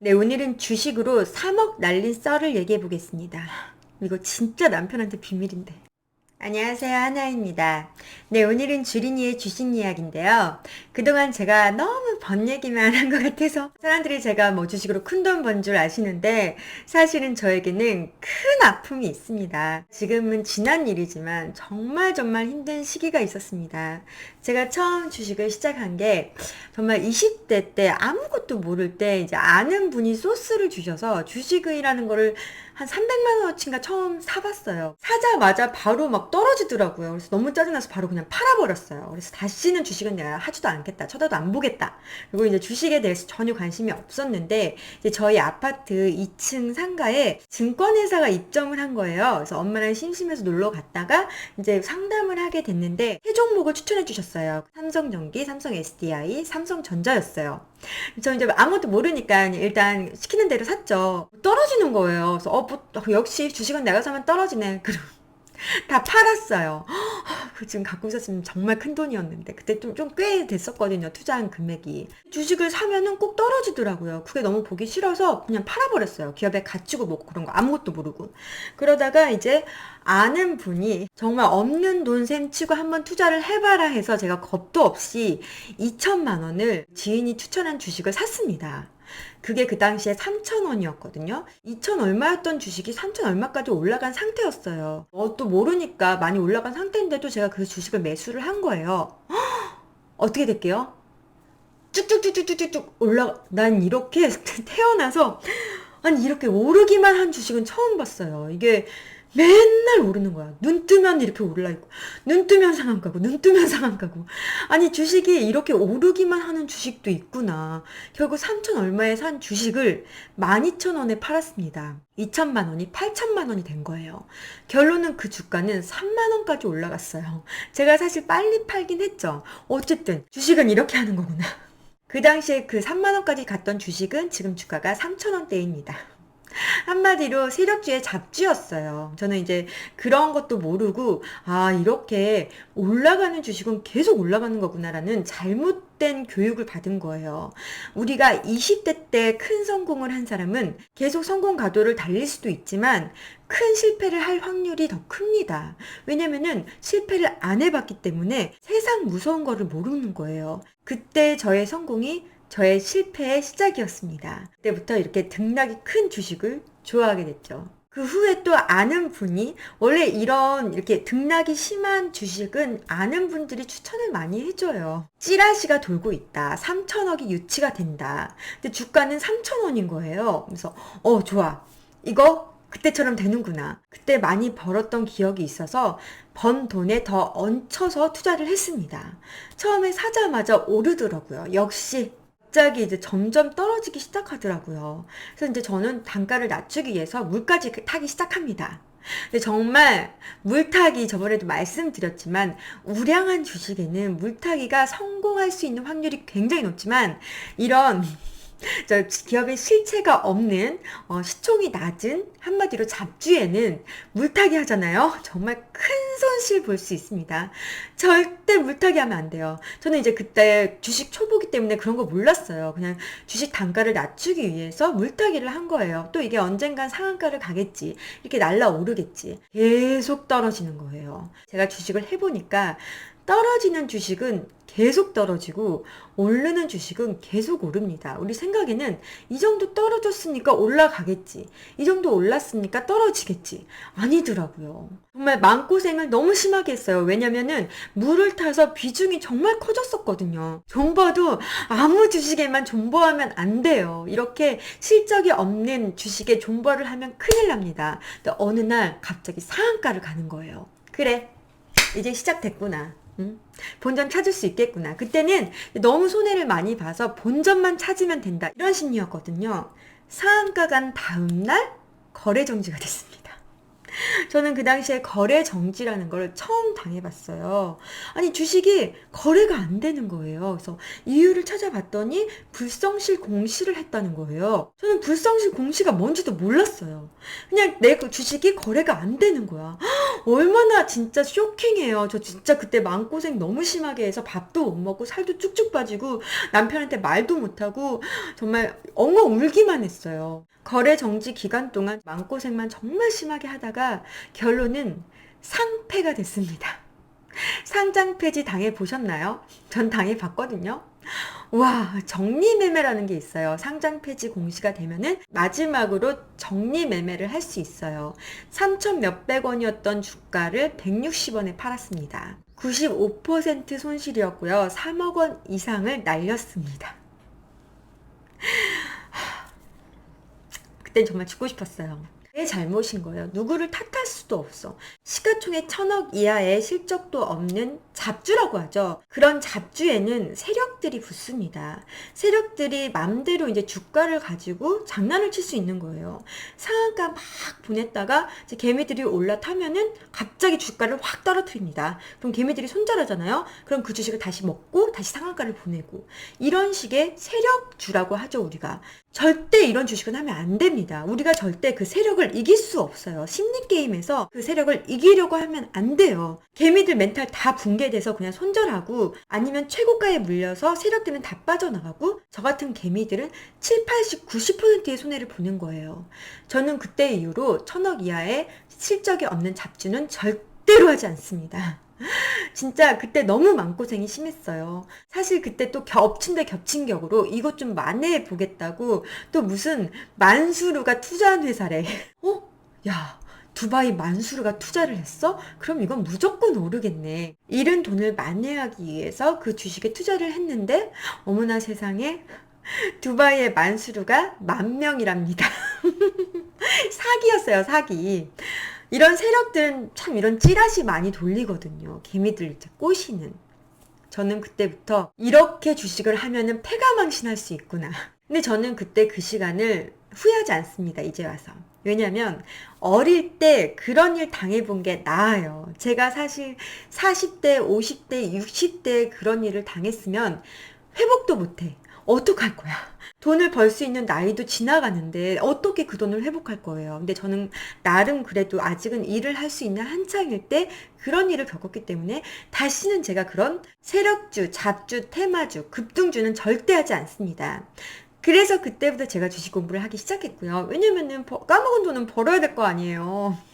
네, 오늘은 주식으로 3억 날린 썰을 얘기해 보겠습니다. 이거 진짜 남편한테 비밀인데. 안녕하세요. 하나입니다. 네, 오늘은 주린이의 주식 이야기인데요. 그동안 제가 너무 번 얘기만 한 것 같아서 사람들이 제가 뭐 주식으로 큰 돈 번 줄 아시는데 사실은 저에게는 큰 아픔이 있습니다. 지금은 지난 일이지만 정말 정말 힘든 시기가 있었습니다. 제가 처음 주식을 시작한 게 정말 20대 때 아무것도 모를 때 이제 아는 분이 소스를 주셔서 주식이라는 거를 한 300만 원어치인가 처음 사봤어요. 사자마자 바로 막 떨어지더라고요. 그래서 너무 짜증나서 바로 그냥 팔아버렸어요. 그래서 다시는 주식은 내가 하지도 않겠다. 쳐다도 안 보겠다. 그리고 이제 주식에 대해서 전혀 관심이 없었는데 이제 저희 아파트 2층 상가에 증권회사가 입 점을 한 거예요. 그래서 엄마랑 심심해서 놀러 갔다가 이제 상담을 하게 됐는데 세 종목을 추천해 주셨어요. 삼성전기, 삼성 SDI, 삼성전자였어요. 저 이제 아무것도 모르니까 일단 시키는 대로 샀죠. 떨어지는 거예요. 그래서 어, 뭐, 역시 주식은 사면 떨어지네. 그럼 다 팔았어요. 그 지금 갖고 있었으면 정말 큰 돈이었는데 그때 좀 좀 꽤 됐었거든요. 투자한 금액이. 주식을 사면은 꼭 떨어지더라고요. 그게 너무 보기 싫어서 그냥 팔아버렸어요. 기업에 갇히고 뭐 그런 거 아무것도 모르고. 그러다가 이제 아는 분이 정말 없는 돈 셈치고 한번 투자를 해봐라 해서 제가 겁도 없이 2천만 원을 지인이 추천한 주식을 샀습니다. 그게 그 당시에 3,000원이었거든요. 2,000 얼마였던 주식이 3,000 얼마까지 올라간 상태였어요. 어, 또 모르니까 많이 올라간 상태인데도 제가 그 주식을 매수를 한 거예요. 어떻게 될게요? 쭉쭉쭉쭉쭉쭉 올라, 난 이렇게 태어나서, 아니, 이렇게 오르기만 한 주식은 처음 봤어요. 이게 맨날 오르는 거야. 눈 뜨면 이렇게 올라 있고, 눈 뜨면 상한 가고, 눈 뜨면 상한 가고. 아니, 주식이 이렇게 오르기만 하는 주식도 있구나. 결국 3천 얼마에 산 주식을 12,000원에 팔았습니다. 2천만 원이 8천만 원이 된 거예요. 결론은 그 주가는 3만 원까지 올라갔어요. 제가 사실 빨리 팔긴 했죠. 어쨌든 주식은 이렇게 하는 거구나. 그 당시에 그 3만 원까지 갔던 주식은 지금 주가가 3천 원대입니다. 한마디로 세력주의 잡주였어요. 저는 이제 그런 것도 모르고, 아, 이렇게 올라가는 주식은 계속 올라가는 거구나라는 잘못된 교육을 받은 거예요. 우리가 20대 때 큰 성공을 한 사람은 계속 성공 가도를 달릴 수도 있지만, 큰 실패를 할 확률이 더 큽니다. 왜냐면은 실패를 안 해봤기 때문에 세상 무서운 거를 모르는 거예요. 그때 저의 성공이 저의 실패의 시작이었습니다. 그때부터 이렇게 등락이 큰 주식을 좋아하게 됐죠. 그 후에 또 아는 분이 원래 이런 이렇게 등락이 심한 주식은 아는 분들이 추천을 많이 해줘요. 찌라시가 돌고 있다. 3천억이 유치가 된다. 근데 주가는 3천원인 거예요. 그래서 어 좋아. 이거 그때처럼 되는구나. 그때 많이 벌었던 기억이 있어서 번 돈에 더 얹혀서 투자를 했습니다. 처음에 사자마자 오르더라고요. 역시 갑자기 이제 점점 떨어지기 시작하더라고요. 그래서 이제 저는 단가를 낮추기 위해서 물까지 타기 시작합니다. 근데 정말 물타기 저번에도 말씀드렸지만 우량한 주식에는 물타기가 성공할 수 있는 확률이 굉장히 높지만 이런 저 기업의 실체가 없는 어, 시총이 낮은 한마디로 잡주에는 물타기 하잖아요. 정말 큰 손실 볼 수 있습니다. 절대 물타기 하면 안 돼요. 저는 이제 그때 주식 초보기 때문에 그런 거 몰랐어요. 그냥 주식 단가를 낮추기 위해서 물타기를 한 거예요. 또 이게 언젠간 상한가를 가겠지. 이렇게 날라오르겠지. 계속 떨어지는 거예요. 제가 주식을 해보니까 떨어지는 주식은 계속 떨어지고 오르는 주식은 계속 오릅니다. 우리 생각에는 이 정도 떨어졌으니까 올라가겠지. 이 정도 올랐으니까 떨어지겠지. 아니더라고요. 정말 마음고생을 너무 심하게 했어요. 왜냐면은 물을 타서 비중이 정말 커졌었거든요. 존버도 아무 주식에만 존버하면 안 돼요. 이렇게 실적이 없는 주식에 존버를 하면 큰일 납니다. 어느 날 갑자기 상한가를 가는 거예요. 그래. 이제 시작됐구나. 음, 본전 찾을 수 있겠구나. 그때는 너무 손해를 많이 봐서 본전만 찾으면 된다. 이런 심리였거든요. 상한가 간 다음날 거래 정지가 됐습니다. 저는 그 당시에 거래 정지라는 걸 처음 당해봤어요. 아니, 주식이 거래가 안 되는 거예요. 그래서 이유를 찾아봤더니 불성실 공시를 했다는 거예요. 저는 불성실 공시가 뭔지도 몰랐어요. 그냥 내그 주식이 거래가 안 되는 거야. 얼마나 진짜 쇼킹해요. 저 진짜 그때 마음고생 너무 심하게 해서 밥도 못 먹고 살도 쭉쭉 빠지고 남편한테 말도 못하고 정말 엉엉 울기만 했어요. 거래 정지 기간 동안 마음고생만 정말 심하게 하다가 결론은 상패가 됐습니다. 상장 폐지 당해 보셨나요? 전 당해 봤거든요. 와, 정리매매라는 게 있어요. 상장 폐지 공시가 되면은 마지막으로 정리매매를 할 수 있어요. 3천 몇백 원이었던 주가를 160원에 팔았습니다. 95% 손실이었고요. 3억 원 이상을 날렸습니다. 그땐 정말 죽고 싶었어요. 내 잘못인 거예요. 누구를 탓할 수도 없어. 시가총액 천억 이하의 실적도 없는 잡주라고 하죠. 그런 잡주에는 세력들이 붙습니다. 세력들이 맘대로 이제 주가를 가지고 장난을 칠 수 있는 거예요. 상한가 막 보냈다가 이제 개미들이 올라타면은 갑자기 주가를 확 떨어뜨립니다. 그럼 개미들이 손절하잖아요. 그럼 그 주식을 다시 먹고 다시 상한가를 보내고 이런 식의 세력주라고 하죠 우리가. 절대 이런 주식은 하면 안 됩니다. 우리가 절대 그 세력을 이길 수 없어요. 심리 게임에서 그 세력을 이기려고 하면 안 돼요. 개미들 멘탈 다 붕괴돼서 그냥 손절하고 아니면 최고가에 물려서 세력들은 다 빠져나가고 저 같은 개미들은 7, 80, 90%의 손해를 보는 거예요. 저는 그때 이후로 천억 이하의 실적이 없는 잡주는 절대로 하지 않습니다. 진짜 그때 너무 마음고생이 심했어요. 사실 그때 또 겹친 데 겹친 격으로 이것 좀 만회해 보겠다고 또 무슨 만수르가 투자한 회사래. 어? 야, 두바이 만수르가 투자를 했어? 그럼 이건 무조건 오르겠네. 잃은 돈을 만회하기 위해서 그 주식에 투자를 했는데 어머나 세상에 두바이의 만수르가 만 명이랍니다. 사기였어요, 사기. 이런 세력들은 참 이런 찌라시 많이 돌리거든요. 개미들 이제 꼬시는. 저는 그때부터 이렇게 주식을 하면은 패가 망신할 수 있구나. 근데 저는 그때 그 시간을 후회하지 않습니다. 이제 와서. 왜냐면 어릴 때 그런 일 당해본 게 나아요. 제가 사실 40대, 50대, 60대 그런 일을 당했으면 회복도 못해. 어떡할 거야? 돈을 벌 수 있는 나이도 지나가는데 어떻게 그 돈을 회복할 거예요. 근데 저는 나름 그래도 아직은 일을 할 수 있는 한창일 때 그런 일을 겪었기 때문에 다시는 제가 그런 세력주, 잡주, 테마주, 급등주는 절대 하지 않습니다. 그래서 그때부터 제가 주식 공부를 하기 시작했고요. 왜냐면은 까먹은 돈은 벌어야 될 거 아니에요.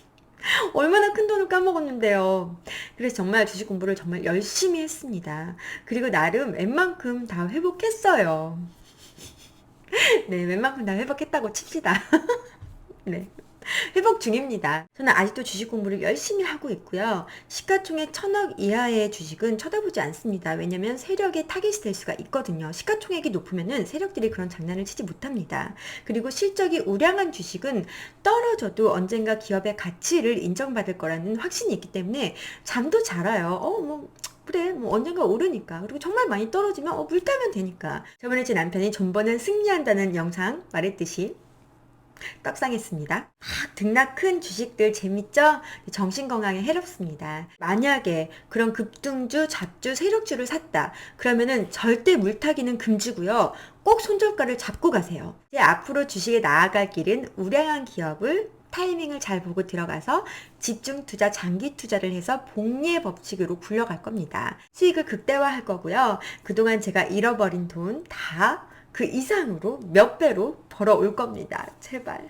얼마나 큰 돈을 까먹었는데요. 그래서 정말 주식 공부를 정말 열심히 했습니다. 그리고 나름 웬만큼 다 회복했어요. 네, 웬만큼 다 회복했다고 칩시다. 네. 회복 중입니다. 저는 아직도 주식 공부를 열심히 하고 있고요. 시가총액 천억 이하의 주식은 쳐다보지 않습니다. 왜냐면 세력의 타겟이 될 수가 있거든요. 시가총액이 높으면은 세력들이 그런 장난을 치지 못합니다. 그리고 실적이 우량한 주식은 떨어져도 언젠가 기업의 가치를 인정받을 거라는 확신이 있기 때문에 잠도 잘 와요. 어, 뭐, 그래 뭐 언젠가 오르니까 그리고 정말 많이 떨어지면 어, 물 따면 되니까 저번에 제 남편이 존버는 승리한다는 영상 말했듯이 떡상했습니다. 막 등락 큰 주식들 재밌죠? 정신 건강에 해롭습니다. 만약에 그런 급등주, 잡주, 세력주를 샀다. 그러면은 절대 물타기는 금지고요. 꼭 손절가를 잡고 가세요. 이제 앞으로 주식에 나아갈 길은 우량한 기업을 타이밍을 잘 보고 들어가서 집중 투자, 장기 투자를 해서 복리의 법칙으로 굴러갈 겁니다. 수익을 극대화할 거고요. 그동안 제가 잃어버린 돈 다 그 이상으로 몇 배로 벌어올 겁니다. 제발.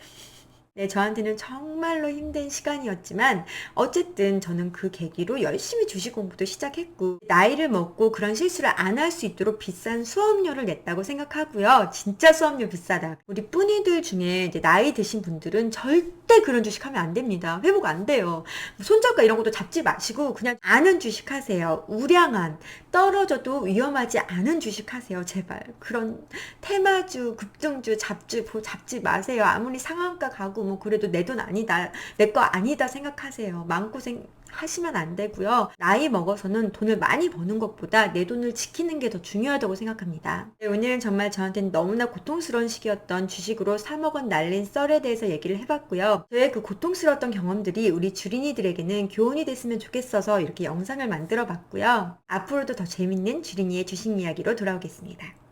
네, 저한테는 정말로 힘든 시간이었지만 어쨌든 저는 그 계기로 열심히 주식 공부도 시작했고 나이를 먹고 그런 실수를 안 할 수 있도록 비싼 수업료를 냈다고 생각하고요. 진짜 수업료 비싸다. 우리 뿌니들 중에 이제 나이 드신 분들은 절대 그런 주식 하면 안 됩니다. 회복 안 돼요. 손절가 이런 것도 잡지 마시고 그냥 아는 주식 하세요. 우량한 떨어져도 위험하지 않은 주식 하세요. 제발. 그런 테마주, 급등주, 잡주 잡지 마세요. 아무리 상한가 가고 뭐 그래도 내 돈 아니다, 내 거 아니다 생각하세요. 마음고생 하시면 안 되고요. 나이 먹어서는 돈을 많이 버는 것보다 내 돈을 지키는 게 더 중요하다고 생각합니다. 네, 오늘은 정말 저한테는 너무나 고통스러운 시기였던 주식으로 3억 원 날린 썰에 대해서 얘기를 해봤고요. 저의 그 고통스러웠던 경험들이 우리 주린이들에게는 교훈이 됐으면 좋겠어서 이렇게 영상을 만들어 봤고요. 앞으로도 더 재밌는 주린이의 주식 이야기로 돌아오겠습니다.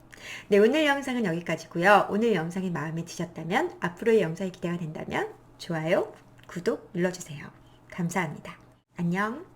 네, 오늘 영상은 여기까지고요. 오늘 영상이 마음에 드셨다면 앞으로의 영상이 기대가 된다면 좋아요, 구독 눌러주세요. 감사합니다. 안녕.